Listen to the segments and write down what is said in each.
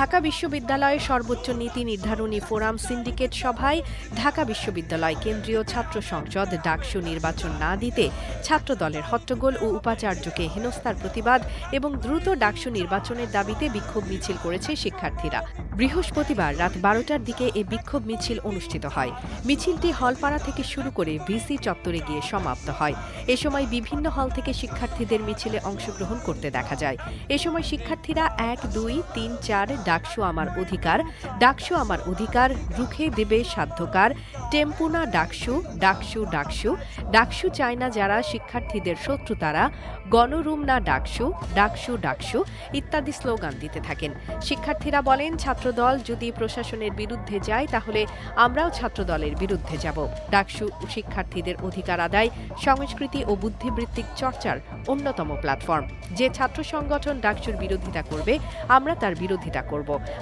ঢাকা বিশ্ববিদ্যালয়ের সর্বোচ্চ নীতি নির্ধারণী ফোরাম সিন্ডিকেট সভায় ঢাকা বিশ্ববিদ্যালয় কেন্দ্রীয় ছাত্র সংসদ ডাকসু নির্বাচন না দিতে ছাত্রদলের হট্টগোল ও উপাচার্যকে হেনস্থার প্রতিবাদ এবং দ্রুত ডাকসু নির্বাচনের দাবিতে বিক্ষোভ মিছিল করেছে শিক্ষার্থীরা। বৃহস্পতিবার রাত বারোটার দিকে এ বিক্ষোভ মিছিল অনুষ্ঠিত হয়। মিছিলটি হলপাড়া থেকে শুরু করে ভিসি চত্বরে গিয়ে সমাপ্ত হয়। এ সময় বিভিন্ন হল থেকে শিক্ষার্থীদের মিছিলে অংশগ্রহণ করতে দেখা যায়। এ সময় শিক্ষার্থীরা এক, দুই, তিন, চার ডাকসু আমার অধিকার, ডাকসু আমার অধিকার, রুখে দেবে সাধ্যকার। টেম্পুনা ডাকসু ডাকসু ডাকসু। ডাকসু চায় না যারা শিক্ষার্থীদের শত্রু তারা। গণরুম না ডাকসু ডাকসু ডাকসু ইত্যাদি স্লোগান দিতে থাকেন। শিক্ষার্থীরা বলেন, ছাত্রদল যদি প্রশাসনের বিরুদ্ধে যায়, তাহলে আমরাও ছাত্রদলের বিরুদ্ধে যাব। ডাকসু শিক্ষার্থীদের অধিকার আদায়, সংস্কৃতি ও বুদ্ধিবৃত্তিক চর্চার অন্যতম প্ল্যাটফর্ম। যে ছাত্র সংগঠন ডাকসুর বিরোধিতা করবে, আমরা তার বিরোধিতা করব।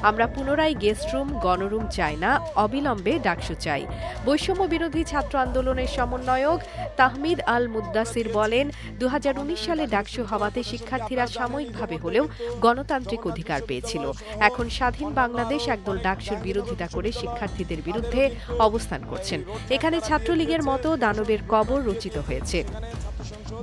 আমরা পুনরায় গেস্ট রুম গণরুম চাই না, অবিলম্বে ডাকসু চাই। বৈষম্য বিরোধী ছাত্র আন্দোলনের সমন্বয়ক তাহমিদ আল মুদ্দাসির বলেন দু হাজার উনিশ সালে ডাকসু হওয়াতে শিক্ষার্থীরা সাময়িকভাবে হলেও গণতান্ত্রিক অধিকার পেয়েছিল। এখন স্বাধীন বাংলাদেশ একদল ডাকসুর বিরোধিতা করে শিক্ষার্থীদের বিরুদ্ধে অবস্থান করছেন। এখানে ছাত্রলীগের মতো দানবের কবর রচিত হয়েছে।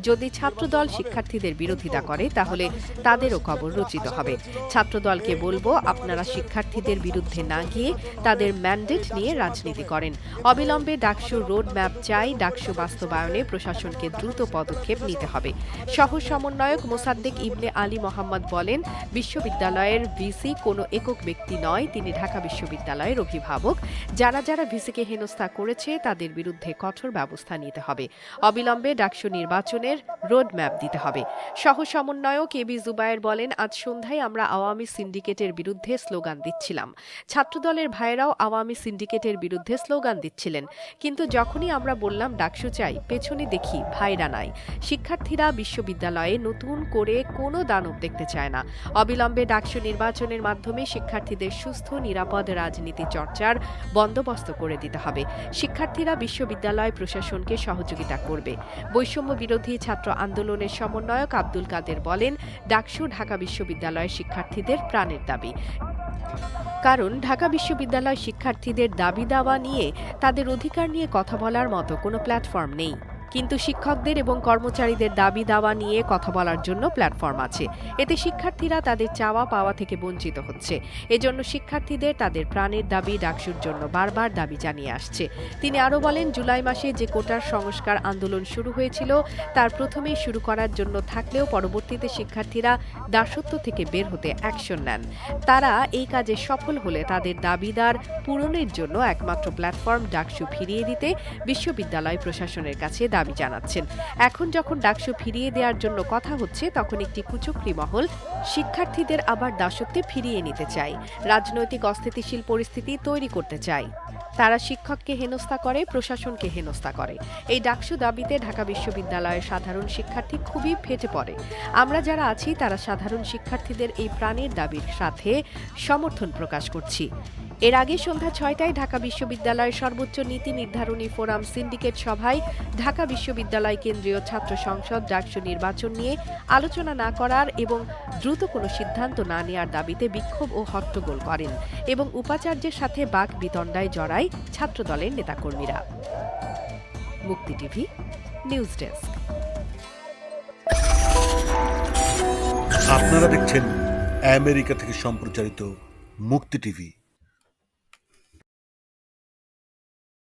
যদি ছাত্রদল শিক্ষার্থীদের বিরোধিতা করে, তাহলে তাদেরও কবর রচিত হবে। ছাত্রদলকে বলব, আপনারা শিক্ষার্থীদের বিরুদ্ধে না গিয়ে তাদের ম্যান্ডেট নিয়ে রাজনীতি করেন। অবিলম্বে ডাকসুর রোড ম্যাপ চাই, ডাকসু বাস্তবায়নে প্রশাসনকে দ্রুত পদক্ষেপ নিতে হবে। সহ সমন্বয়ক মোসাদ্দেক ইবনে আলী মোহাম্মদ বলেন, বিশ্ববিদ্যালয়ের ভিসি কোনো একক ব্যক্তি নয়, তিনি ঢাকা বিশ্ববিদ্যালয়ের অভিভাবক। যারা যারা ভিসিকে হেনস্থা করেছে, তাদের বিরুদ্ধে কঠোর ব্যবস্থা নিতে হবে। অবিলম্বে ডাকসু নির্বাচনের রোড ম্যাপ দিতে হবে। সহ সমন্বয়ক এ বি জুবায়ের বলেন, আজ সন্ধ্যায় আমরা আওয়ামী সিন্ডিকেটের বিরুদ্ধে স্লোগান দিচ্ছিলাম। ছাত্রদলের ভাইয়েরাও আওয়ামী সিন্ডিকেটের বিরুদ্ধে স্লোগান দিচ্ছিলেন। কিন্তু যখনই আমরা বললাম, ডাকসু চাই, পেছনে দেখি ভাইরা নাই। শিক্ষার্থীরা বিশ্ববিদ্যালয়ে নতুন করে কোনো দানব দেখতে চায় না। অবিলম্বে ডাকসু নির্বাচনের মাধ্যমে শিক্ষার্থীদের সুস্থ, নিরাপদ রাজনীতি চর্চার বন্দোবস্ত করে দিতে হবে। শিক্ষার্থীরা বিশ্ববিদ্যালয় প্রশাসনকে সহযোগিতা করবে। বৈষম্য বিরোধী ছাত্র আন্দোলনের সমন্বয়ক আব্দুল কাদের বলেন, ডাকসু ঢাকা বিশ্ববিদ্যালয়ের শিক্ষার্থীদের প্রাণের দাবি। কারণ ঢাকা বিশ্ববিদ্যালয় শিক্ষার্থীদের দাবি দাওয়া নিয়ে তাদের অধিকার নিয়ে কথা বলার মতো কোনো প্ল্যাটফর্ম নেই। কিন্তু শিক্ষকদের এবং কর্মচারীদের দাবি দাওয়া নিয়ে কথা বলার জন্য প্ল্যাটফর্ম আছে। এতে শিক্ষার্থীরা তাদের চাওয়া পাওয়া থেকে বঞ্চিত হচ্ছে। এজন্য শিক্ষার্থীদের তাদের প্রাণের দাবি, ডাকসুর জন্য বারবার দাবি জানিয়ে আসছে। তিনি আরও বলেন, জুলাই মাসে যে কোটার সংস্কার আন্দোলন শুরু হয়েছিল, তার প্রথমেই শুরু করার জন্য থাকলেও পরবর্তীতে শিক্ষার্থীরা দাসত্ব থেকে বের হতে অ্যাকশন নেন। তারা এই কাজে সফল হলে তাদের দাবিদার পূরণের জন্য একমাত্র প্ল্যাটফর্ম ডাকসু ফিরিয়ে দিতে বিশ্ববিদ্যালয় প্রশাসনের কাছে দাবি জানাচ্ছেন। এখন যখন ডাকসু ফিরিয়ে দেওয়ার জন্য কথা হচ্ছে, তখন একটি কুচক্রি মহল শিক্ষার্থীদের আবার দাসত্বে ফিরিয়ে নিতে চায়। রাজনৈতিক অস্থিতিশীল পরিস্থিতি তৈরি করতে চায়। তারা শিক্ষককে হেনস্থা করে, প্রশাসনকে হেনস্থা করে। এই ডাকসু দাবিতে ঢাকা বিশ্ববিদ্যালয়ের সাধারণ শিক্ষার্থী খুবই ফেটে পড়ে। আমরা যারা আছি, তারা সাধারণ শিক্ষার্থীদের এই প্রাণের দাবির সাথে সমর্থন প্রকাশ করছি। এর আগে সন্ধ্যা ছয়টায় ঢাকা বিশ্ববিদ্যালয়ের সর্বোচ্চ নীতি নির্ধারণী ফোরাম সিন্ডিকেট সভায় ঢাকা বিশ্ববিদ্যালয় কেন্দ্রীয় ছাত্র সংসদ ডাকসু নির্বাচন নিয়ে আলোচনা না করার এবং দ্রুত কোনো সিদ্ধান্ত না নেওয়ার দাবিতে বিক্ষোভ ও হট্টগোল করেন এবং উপাচার্যের সাথে বাক বিতণ্ডায় জড়ায় ছাত্রদলের নেতাকর্মীরা। মুক্তি টিভি নিউজ ডেস্ক। আপনারা দেখছেন আমেরিকা থেকে সম্প্রচারিত মুক্তি টিভি।